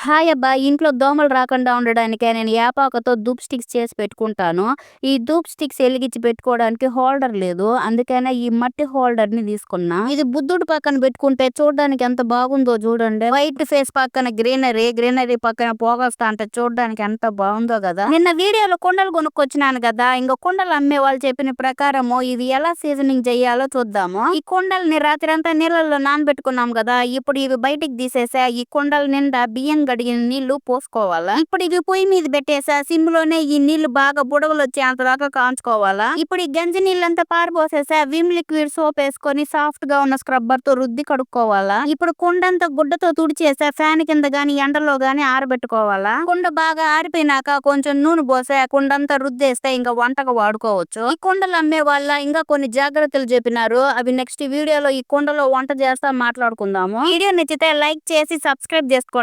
Hi అబ్బా! ఇంట్లో దోమలు రాకుండా ఉండడానికే నేను యాపాకతో ధూప్ స్టిక్స్ చేసి పెట్టుకుంటాను. ఈ ధూప్ స్టిక్స్ వెలిగించి పెట్టుకోవడానికి హోల్డర్ లేదు. అందుకనే ఈ మట్టి హోల్డర్ని తీసుకున్నా. ఇది బుద్ధుడు పక్కన పెట్టుకుంటే చూడడానికి ఎంత బాగుందో చూడండి. వైట్ ఫేస్ పక్కన గ్రీనరీ గ్రీనరీ పక్కన పోగొస్తా అంటే చూడడానికి ఎంత బాగుందో కదా! నిన్న వీడియోలో కుండలు కొనుక్కొచ్చినాను కదా! ఇంకా కుండలు అమ్మే వాళ్ళు చెప్పిన ప్రకారము ఇది ఎలా సీజనింగ్ చేయాలో చూద్దాము. ఈ కుండల్ని రాత్రి అంతా నీళ్ళల్లో నానబెట్టుకున్నాం కదా! ఇప్పుడు ఇవి బయటికి తీసేసా. ఈ కుండల నిండా బియ్యం కడిగిన నీళ్ళు పోసుకోవాలా? ఇప్పుడు ఇవి పొయ్యి మీద పెట్టేసా సిమ్లోనే ఈ నీళ్ళు బాగా బుడగలు వచ్చేంత దాకా కాంచుకోవాలా? ఇప్పుడు ఈ గంజి నీళ్ళంతా పారిపోసేసా విమ్ లిక్విడ్ సోప్ వేసుకొని సాఫ్ట్గా ఉన్న స్క్రబ్బర్తో రుద్ది కడుక్కోవాలా? ఇప్పుడు కుండంతా గుడ్డతో తుడిచేసా ఫ్యాన్ కింద గాని ఎండలో గాని ఆరబెట్టుకోవాలా? కుండ బాగా ఆరిపోయినాక కొంచెం నూనె పోసా కుండంతా రుద్దేస్తే ఇంకా వంటకు వాడుకోవచ్చు. ఈ కుండలు అమ్మే వాళ్ళ ఇంకా కొన్ని జాగ్రత్తలు చెప్పినారు. అవి నెక్స్ట్ వీడియోలో ఈ కుండలో వంట చేస్తా మాట్లాడుకుందాము. వీడియో నచ్చితే లైక్ చేసి సబ్స్క్రైబ్ చేసుకోండి.